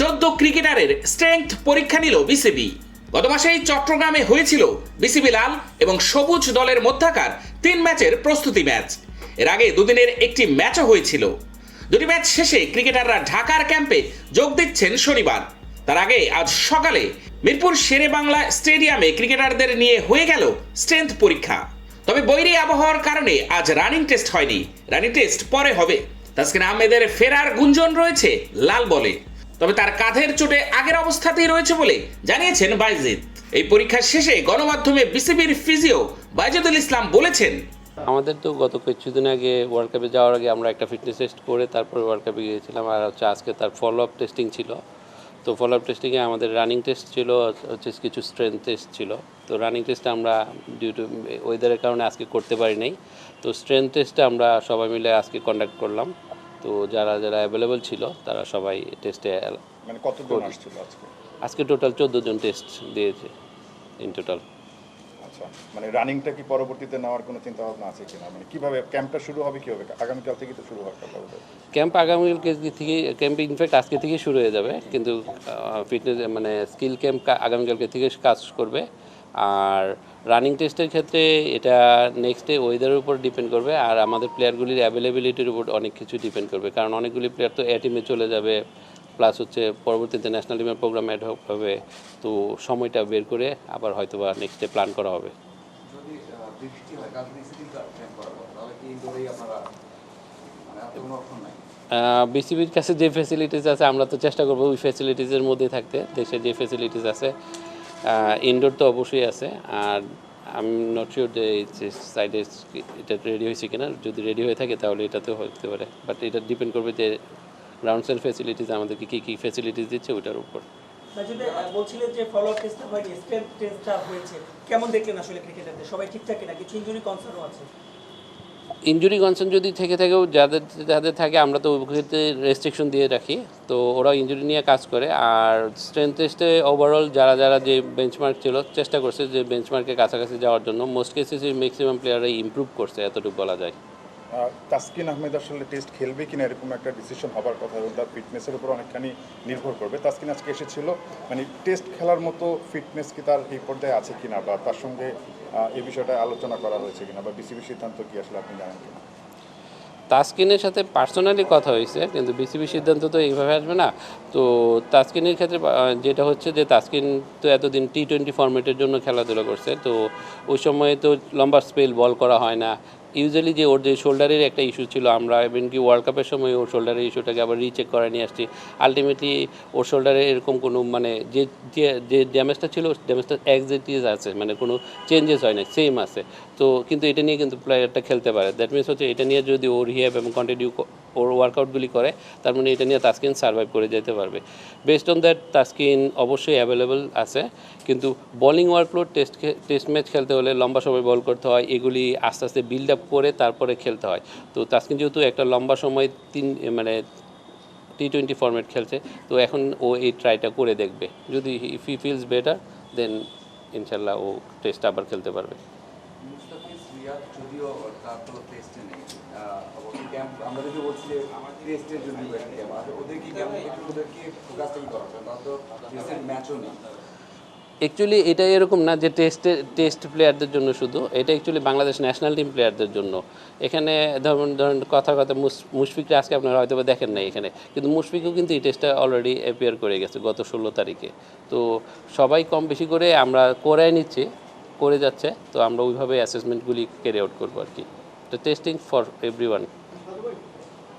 চোদ্দ ক্রিকেটারের স্ট্রেংথ পরীক্ষা নিল বিসিবি। গত মাসেই চট্টগ্রামে হয়েছিল বিসিবি লাল এবং সবুজ দলের মধ্যাকার তিন ম্যাচের প্রস্তুতি ম্যাচ। এর আগে দুদিনের একটি ম্যাচও হয়েছিল। দুটি ম্যাচ শেষে ক্রিকেটাররা ঢাকার ক্যাম্পে যোগ দিচ্ছেন শনিবার। তার আগে আজ সকালে মিরপুর শেরে বাংলা স্টেডিয়ামে ক্রিকেটারদের নিয়ে হয়ে গেল স্ট্রেংথ পরীক্ষা। তবে বৈরি আবহাওয়ার কারণে আজ রানিং টেস্ট হয়নি। রানিং টেস্ট পরে হবে। তাসকিন আহমেদের ফেরার গুঞ্জন রয়েছে লাল বলে। তবে তার কাঁধের চোটে আগের অবস্থাতেই রয়েছে বলে জানিয়েছেন বাইজিদ এই পরীক্ষার শেষে গণমাধ্যমে বিসিবির ফিজিও বাইজুদুল ইসলাম বলেছেন। আমাদের তো গত কিছুদিন আগে ওয়ার্ল্ড কাপে যাওয়ার আগে আমরা একটা ফিটনেস টেস্ট করে তারপরে ওয়ার্ল্ড কাপে গিয়েছিলাম আর হচ্ছে আজকে তার ফলো আপ টেস্টিং ছিল। তো ফলো আপ টেস্টিংয়ে আমাদের রানিং টেস্ট ছিল, হচ্ছে কিছু স্ট্রেংথ টেস্ট ছিল। তো রানিং টেস্ট আমরা ডিউ টু ওয়েদারের কারণে আজকে করতে পারি নাই। তো স্ট্রেংথ টেস্টটা আমরা সবাই মিলে আজকে কন্ডাক্ট করলাম। তো যারা যারা অ্যাভেলেবল ছিল তারা সবাই টেস্টে মানে কতজন আসছিল আজকে? আজকে টোটাল চোদ্দ জন টেস্ট দিয়েছে ইন টোটাল আচ্ছা মানে রানিংটা কি পরবর্তীতে নেওয়ার কোনো চিন্তা ভাবনা আছে কিনা? মানে কীভাবে ক্যাম্পটা শুরু হবে কীভাবে? আগামীকাল থেকে তো শুরু হওয়ার কথা ক্যাম্প আগামীকাল থেকে ক্যাম্প ইনফ্যাক্ট আজকে থেকে শুরু হয়ে যাবে কিন্তু ফিটনেস মানে স্কিল ক্যাম্প আগামীকালকে থেকে কাজ করবে। আর রানিং টেস্টের ক্ষেত্রে এটা নেক্সট ডে ওয়েদারের উপর ডিপেন্ড করবে আর আমাদের প্লেয়ারগুলির অ্যাভেলেবিলিটির উপর অনেক কিছু ডিপেন্ড করবে। কারণ অনেকগুলি প্লেয়ার তো এ টিমে চলে যাবে প্লাস হচ্ছে পরবর্তীতে ন্যাশনাল টিমের প্রোগ্রাম অ্যাড হবে তো সময়টা বের করে আবার হয়তো বা নেক্সট ডে প্ল্যান করা হবে আপনারা মানে বিসিবির কাছে যে ফেসিলিটিস আছে আমরা তো চেষ্টা করব ওই ফেসিলিটিসের মধ্যে থাকতে। দেশে যে ফেসিলিটিস আছে ইনডোর তো অবশ্যই আছে, আর আমি নট শিওর যে সাইডে এটা রেডি হয়েছে কিনা, যদি রেডি হয়ে থাকে তাহলে এটাতেও হতে পারে বাট এটা ডিপেন্ড করবে যে গ্রাউন্ডস অ্যান্ড ফেসিলিটিস আমাদেরকে কী কী ফেসিলিটিস দিচ্ছে ওইটার উপর। কেমন দেখলেন আসলে ক্রিকেটারদের সবাই ঠিকঠাক কিনা? কিছু ইঞ্জুরি কনসার্নও আছে? ইনজুরি কনসার্ন যদি থেকে থাকেও যাদের যাদের থাকে, আমরা তো ক্ষেত্রে রেস্ট্রিকশন দিয়ে রাখি। তো ওরা ইঞ্জুরি নিয়ে কাজ করে। আর স্ট্রেংথ টেস্টে ওভারঅল যারা যারা যে বেঞ্চমার্ক ছিল, চেষ্টা করছে যে বেঞ্চমার্কের কাছাকাছি যাওয়ার জন্য মোস্ট কেসেস ম্যাক্সিমাম প্লেয়াররা ইম্প্রুভ করছে, এতটুকু বলা যায়। তাসকিন আহমেদ আসলে টেস্ট খেলবে কিনা এরকম একটা ডিসিশন হবার কথা এবং তার ফিটনেসের উপর অনেকখানি নির্ভর করবে। তাসকিন আজকে এসেছিল মানে টেস্ট খেলার মতো ফিটনেস কি তার এই পর্যায়ে আছে কিনা বা তার সঙ্গে এই বিষয়টা আলোচনা করা হয়েছে কিনা বা বিসিবি সিদ্ধান্ত কি আসলে আপনি জানেন কিনা? তাসকিনের সাথে পার্সোনালি কথা হয়েছে, কিন্তু বিসিবি সিদ্ধান্ত তো এইভাবে আসবে না। তো তাসকিনের ক্ষেত্রে যেটা হচ্ছে যে তাসকিন তো এতদিন টি টোয়েন্টি ফর্মেটের জন্য খেলাধুলা করছে, তো ওই সময়ে তো লম্বা স্পেল বল করা হয় না ইউজুয়ালি যে ওর যে শোল্ডারের একটা ইস্যু ছিল, আমরা ইভেন কি ওয়ার্ল্ড কাপের সময় ওর শোল্ডারের ইস্যুটাকে আবার রিচেক করে নিয়ে আসছি। আলটিমেটলি ওর শোল্ডারে এরকম কোনো মানে যে, যে- ড্যামেজটা ছিল ড্যামেজটা একজেটিস আছে মানে কোনো চেঞ্জেস হয় না সেম আছে। তো কিন্তু এটা নিয়ে কিন্তু প্লেয়ারটা খেলতে পারে। দ্যাট মিনস হচ্ছে এটা নিয়ে যদি ওর রিহ্যাব এবং কন্টিনিউ ওর ওয়ার্কআউটগুলি করে, তার মানে এটা নিয়ে তাস্কিন সার্ভাইভ করে যেতে পারবে। বেসড অন দ্যাট তাস্কিন অবশ্যই অ্যাভেলেবল আছে। কিন্তু bowling workload test test match খেলতে হলে লম্বা সময় বল করতে হয়। এগুলি আস্তে আস্তে বিল্ড আপ করে তারপরে খেলতে হয়। তো তাস্কিন যেহেতু একটা লম্বা সময় তিন মানে টি টোয়েন্টি ফর্ম্যাট খেলছে, তো এখন ও এই ট্রাইটা করে দেখবে। যদি if he feels better then ইনশাল্লাহ ও টেস্ট আবার খেলতে পারবে। আমরা যদি বলছি অ্যাকচুয়ালি এটা এরকম না যে টেস্টে টেস্ট প্লেয়ারদের জন্য শুধু, এটা অ্যাকচুয়ালি বাংলাদেশ ন্যাশনাল টিম প্লেয়ারদের জন্য। এখানে ধরুন ধরুন কথা কথা মুশফিকরা আজকে আপনারা হয়তো দেখেন নাই এখানে, কিন্তু মুশফিকও কিন্তু এই টেস্টটা অলরেডি অ্যাপিয়ার করে গেছে গত ষোলো তারিখে। তো সবাই কম বেশি করে আমরা করে নিচ্ছি, করে যাচ্ছে, তো আমরা ওইভাবে অ্যাসেসমেন্টগুলি ক্যারি আউট করব আর কি। তো টেস্টিং ফর এভরি